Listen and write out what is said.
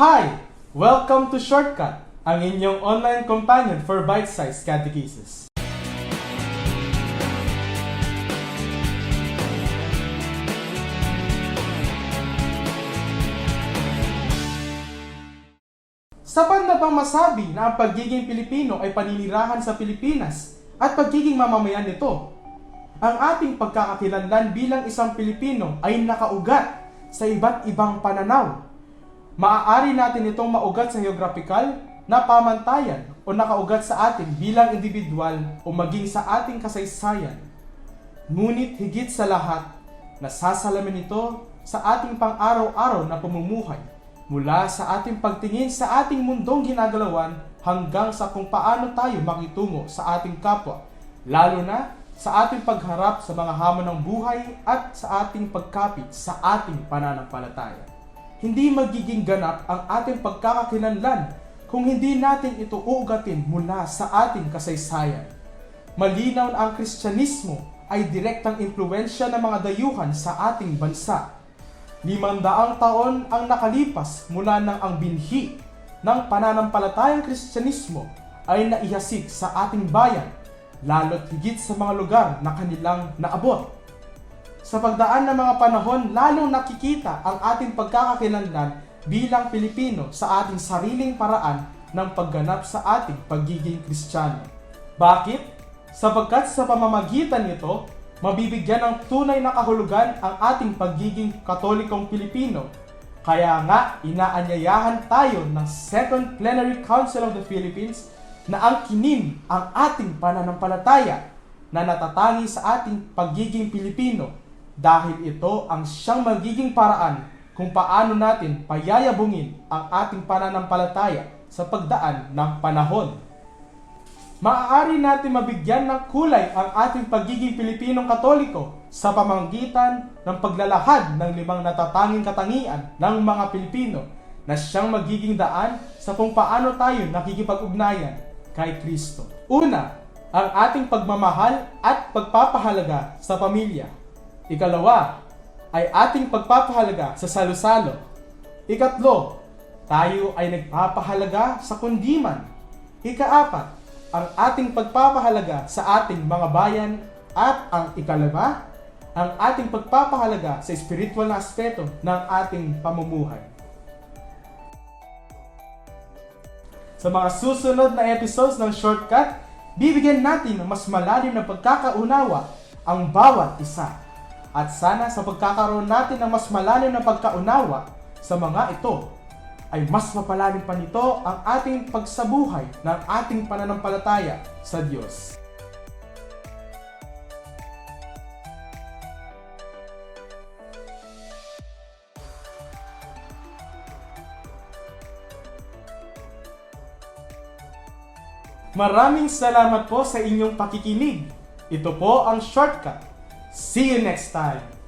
Hi! Welcome to Shortcut, ang inyong online companion for bite-sized catechesis. Sapat na bang masabi na ang pagiging Pilipino ay paninirahan sa Pilipinas at pagiging mamamayan nito? Ang ating pagkakakilanlan bilang isang Pilipino ay nakaugat sa iba't ibang pananaw. Maaari natin itong maugat sa geographical na pamantayan o nakaugat sa atin bilang individual o maging sa ating kasaysayan. Ngunit higit sa lahat, nasasalamin ito sa ating pang-araw-araw na pamumuhay mula sa ating pagtingin sa ating mundong ginagalawan hanggang sa kung paano tayo makitungo sa ating kapwa, lalo na sa ating pagharap sa mga hamon ng buhay at sa ating pagkapit sa ating pananampalataya. Hindi magiging ganap ang ating pagkakakilanlan kung hindi natin ito uugatin mula sa ating kasaysayan. Malinaw na ang Kristyanismo ay direktang impluensya ng mga dayuhan sa ating bansa. Limandaang taon ang nakalipas mula nang ang binhi ng pananampalatayang Kristyanismo ay naihasik sa ating bayan, lalo't higit sa mga lugar na kanilang naabot. Sa pagdaan ng mga panahon, lalong nakikita ang ating pagkakakilanlan bilang Pilipino sa ating sariling paraan ng pagganap sa ating pagiging Kristiyano. Bakit? Sapagkat sa pamamagitan nito, mabibigyan ng tunay na kahulugan ang ating pagiging Katolikong Pilipino. Kaya nga, inaanyayahan tayo ng Second Plenary Council of the Philippines na angkinin ang ating pananampalataya na natatangi sa ating pagiging Pilipino dahil ito ang siyang magiging paraan kung paano natin payayabungin ang ating pananampalataya sa pagdaan ng panahon. Maaari natin mabigyan ng kulay ang ating pagiging Pilipinong Katoliko sa pamamagitan ng paglalahad ng limang natatanging katangian ng mga Pilipino na siyang magiging daan sa kung paano tayo nakikipag-ugnayan kay Kristo. Una, ang ating pagmamahal at pagpapahalaga sa pamilya. Ikalawa, ay ating pagpapahalaga sa salo-salo. Ikatlo, tayo ay nagpapahalaga sa kundiman. Ikaapat, ang ating pagpapahalaga sa ating mga bayan at ang ikalima, ang ating pagpapahalaga sa spiritual na aspeto ng ating pamumuhay. Sa mga susunod na episodes ng Shortcut, bibigyan natin ng mas malalim na pagkakaunawa ang bawat isa. At sana sa pagkakaroon natin ng mas malalim na pagkaunawa sa mga ito, ay mas mapalalim pa nito ang ating pagsabuhay ng ating pananampalataya sa Diyos. Maraming salamat po sa inyong pakikinig. Ito po ang shortcut. See you next time!